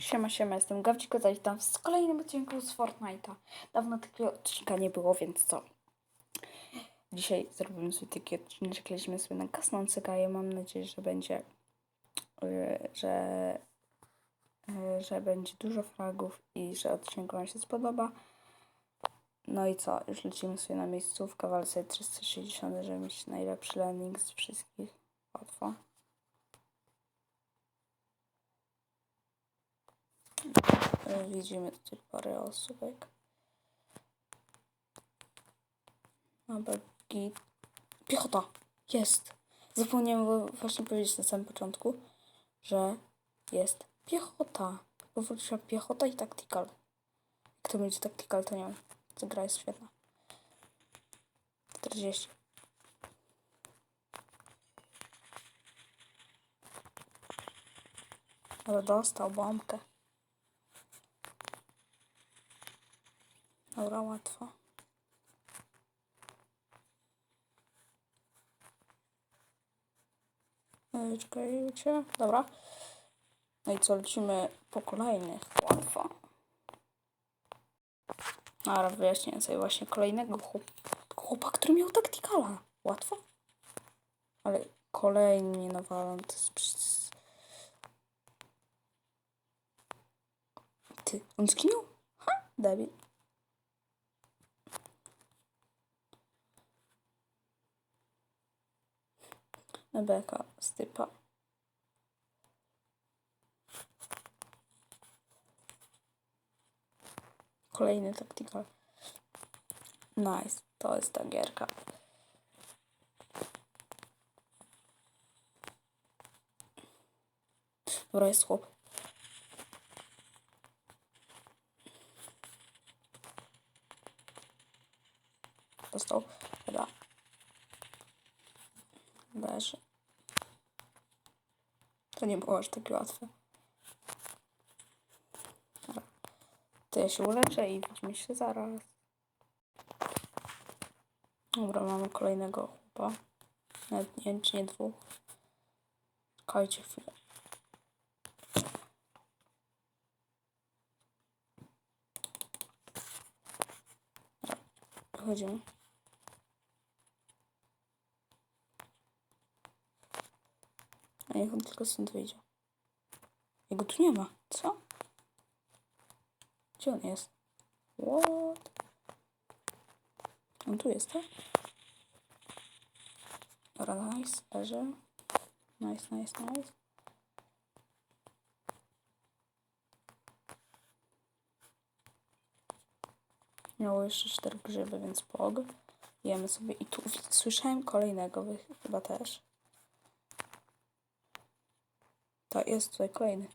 Siema, siema, jestem zaś tam z kolejnym odcinku z Fortnite'a. Dawno takiego odcinka nie było, więc co? Dzisiaj zrobimy sobie taki odcinek, lecimy sobie na gasnący gaję. Mam nadzieję, że będzie, yy, że, yy, że będzie dużo fragów i że odcinek Wam się spodoba. No i co? Już lecimy sobie na miejscówkę, sobie 360, żeby mieć najlepszy landing z wszystkich. Łatwo. Widzimy tutaj parę osóbek. Dobra, git. Piechota! Jest! Zapomniałem właśnie powiedzieć na samym początku, że jest piechota. Powróciła piechota i tactical. Kto będzie tactical, to nie wiem. Ta gra jest świetna. 40. Dobra, dostał bombkę. Dobra, łatwo. Ej, Czekajcie. Dobra. No i co, lecimy po kolejnych. Łatwo. Dobra, wyjaśnię sobie właśnie kolejnego chłop chłopa, który miał taktikala. Łatwo? Ale kolejny mnie nawalą. To jest... Ty, on zginął? Ha, debil. Beka z typa. Kolejny tactical. Nice, to jest ta gierka. Dobra, jest chłop. Dostał. Dobra. Leży. To nie było aż takie łatwe. To ja się uleczę i widzimy się zaraz. Dobra, mamy kolejnego chłopa. Nawet nie wiem, czy nie dwóch. Czekajcie chwilę. Wychodzimy. A niech on tylko stąd wyjdzie. Jego tu nie ma. Co? Gdzie on jest? What? On tu jest, tak? Dobra, nice. Leży. Nice, nice, nice. Miało jeszcze cztery grzyby, więc pog. Jemy sobie. I tu słyszałem kolejnego, chyba też. To jest tutaj kolejny.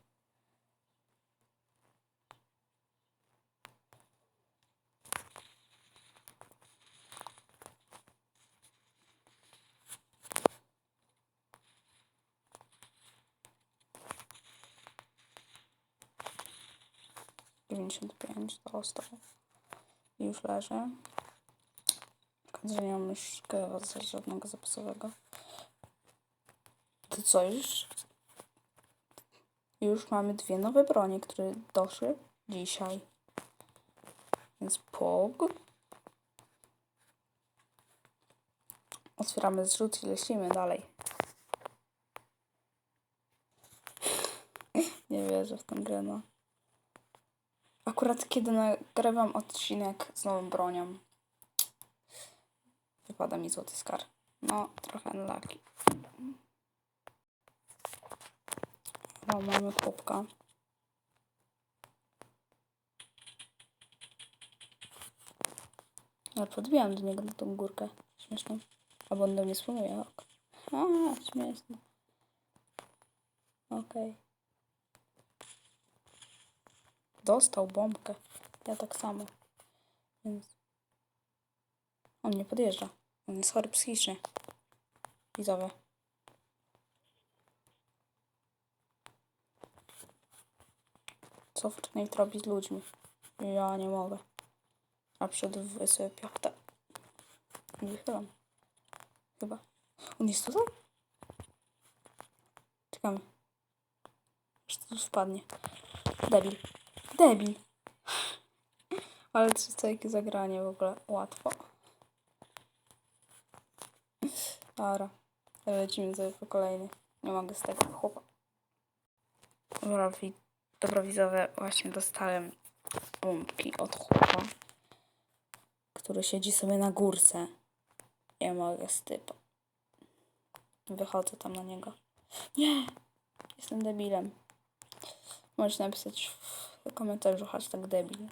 Dostał. I już leży. Szkoda, że nie mam już żadnego zapasowego. To co już? Już mamy dwie nowe bronie, które doszły dzisiaj. Więc pog. Otwieramy zrzut i lecimy dalej. Nie wierzę w tę grę, no. Akurat kiedy nagrywam odcinek z nową bronią, wypada mi złoty skar. No, trochę unlucky. O, mamy chłopka. Ale podbijam do niego na tą górkę. Śmieszną. Albo on do mnie spłynuje. Ok. A, śmieszne. Okej. Dostał bombkę. Ja tak samo. Więc... On nie podjeżdża. On jest chory psychicznie. Widzowie. Co Fortnite robi z ludźmi? Ja nie mogę. A przodowuję sobie piachtę. Nie wychylam. Chyba. On jest tutaj? Czekamy. Aż tu spadnie. Debil. Debil. Ale to jest takie zagranie w ogóle łatwo. Dobra. Lecimy sobie po kolejny. Nie mogę z tego chłopa. Dobra, dobra widzowie, właśnie dostałem bombki od chłopa, który siedzi sobie na górce. Nie mogę z. Wychodzę tam na niego. Nie! Jestem debilem. Możesz napisać w komentarzu hashtag debil.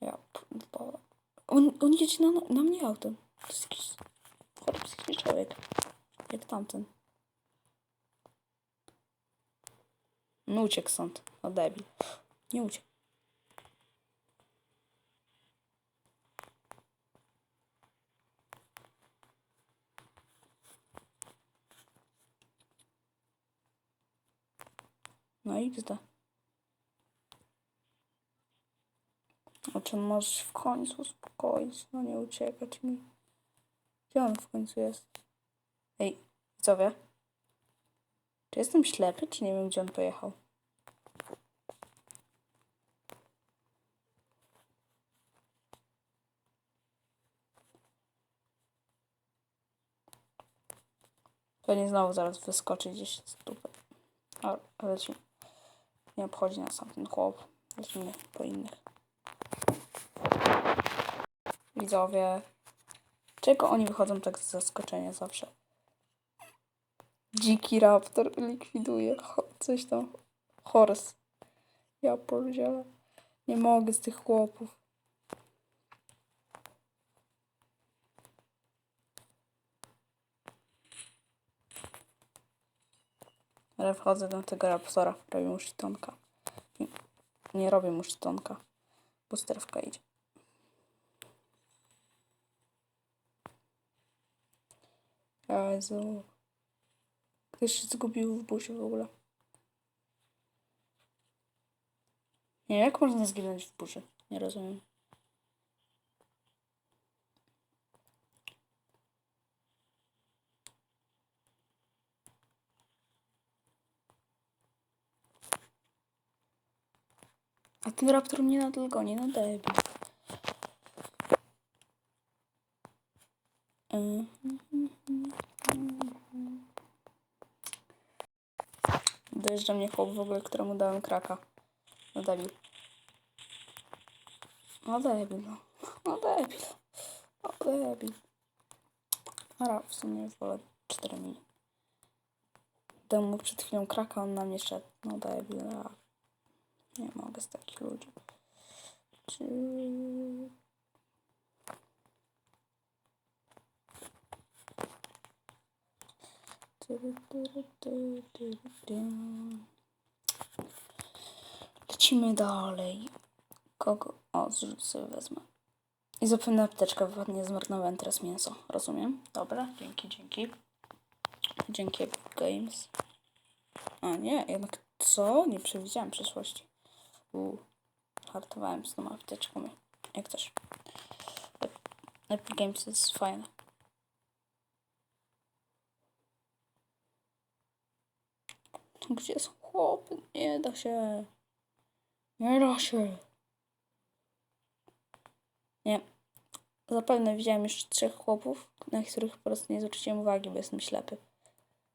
Ja p***dolę. On, on jedzie na, na mnie autem. To jest jakiś człowiek. Jak tamten. No uciekł stąd. O debil. Nie uciekł. No i gdzie? O czym możesz w końcu uspokoić? No nie uciekać mi. Gdzie on w końcu jest? Ej, widzowie. Czy jestem ślepy, czy nie wiem, gdzie on pojechał? Pewnie znowu zaraz wyskoczy gdzieś z dupy. Ale leci. Nie obchodzi nas tam ten chłop. Lecimy po innych. Widzowie. Czego oni wychodzą tak z zaskoczenia zawsze? Dziki raptor likwiduje. Cho- coś tam. Horse. Ja porzielę. Nie mogę z tych chłopów. Ale wchodzę do tego raptora. Robię mu sztonka. Nie robię mu sztonka. Busterwka idzie. Jezu. Ktoś się zgubił w busie w ogóle. Nie, jak można zginąć w burzy? Nie rozumiem. A ten raptor mnie nadal goni, no debil. Dojeżdża mnie chłop w ogóle, któremu dałem kraka. No debil. No debil, no. No debil. No debil. Ara, w sumie wolę 4 mili. Dałem mu przed chwilą kraka, on na mnie szedł. No debil, a nie mogę z takich ludzi. Czy... Lecimy dalej. Kogo? O, zrzuć sobie wezmę. I zapewne apteczkę wypadnie, zmarnowałem teraz mięso. Rozumiem? Dobra, dzięki, dzięki. Dzięki Epic Games. A nie, jednak co? Nie przewidziałem przyszłości. U, hartowałem z tą apteczką. Jak też. Ep- Epic Games jest fajne. Gdzie są chłopy? Nie da się. Nie da się. Nie. Zapewne widziałem już trzech chłopów, na których po prostu nie zwróciłem uwagi, bo jestem ślepy.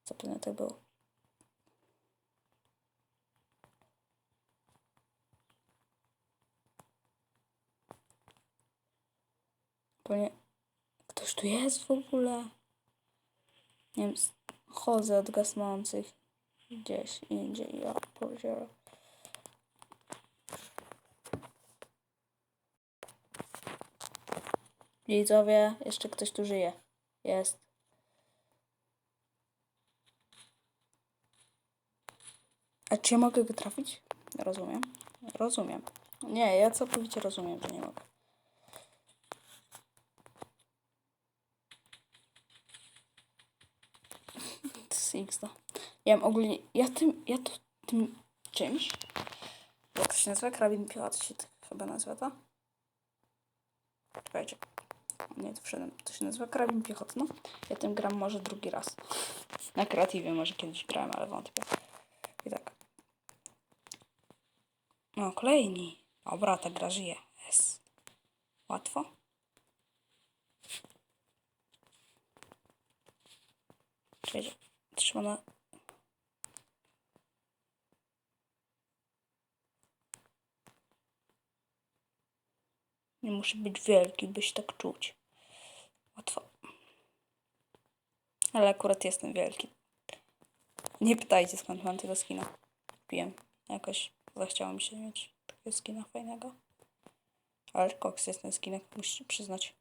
Zapewne tak było. Pewnie ktoś tu jest w ogóle. Nie wiem, chodzę od gasnących gdzieś indziej. Ja poziom. Widzowie, jeszcze ktoś tu żyje. Jest. A czy ja mogę go trafić? Rozumiem. Rozumiem. Nie, ja całkowicie rozumiem, że nie mogę. XD. Ja mam ogólnie. Ja tym. Ja to tym czymś. Jak to się nazywa? Karabin piloty się tak chyba nazywa to? Czekajcie. Nie, to wszedłem. To się nazywa karabin piechotny. No. Ja tym gram może drugi raz. Na kreatywie może kiedyś grałem, ale wątpię. I tak. No, kolejni. Dobra, ta gra żyje. Jest. Łatwo. Czyli trzeba Nie muszę być wielki, byś tak czuć. Łatwo. Ale akurat jestem wielki. Nie pytajcie skąd mam tego skina. Kupiłem. Jakoś zachciało mi się mieć takiego skina fajnego. Ale koks jest ten skinek, musicie przyznać.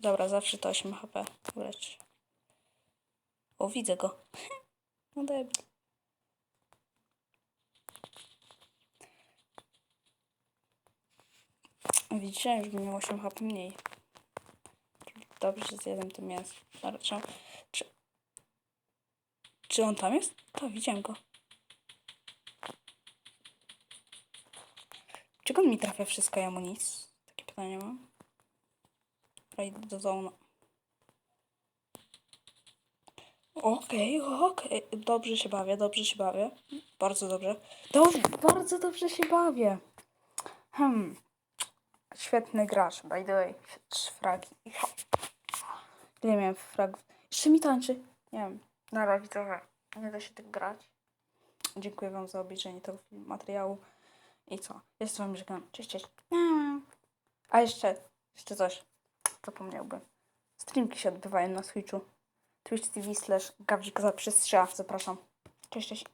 Dobra, zawsze to 8 HP ulecz. O, widzę go. No debil. Widzicie, już miał 8 HP mniej. Dobrze, że zjadłem to mięso. Czy, czy, czy on tam jest? Tak, widziałem go. Czego mi trafia wszystko, ja mu nic? Takie pytanie mam. Dobra, idę do zona. Okej, okej. Dobrze się bawię, dobrze się bawię. Bardzo dobrze. Dobrze, bardzo dobrze się bawię. Hmm. Świetny gracz, by the way. Trzy fragi. Ile miałem fragów? Jeszcze mi tańczy. Nie wiem. Na razie trochę. Nie da się tak grać. Dziękuję Wam za obejrzenie tego materiału. I co? Jest Wam żegnam. Cześć, cześć. A jeszcze, jeszcze coś. Zapomniałbym. Streamki się odbywają na Switchu. Twitch TV slash gawdzik za Zapraszam. Cześć, cześć.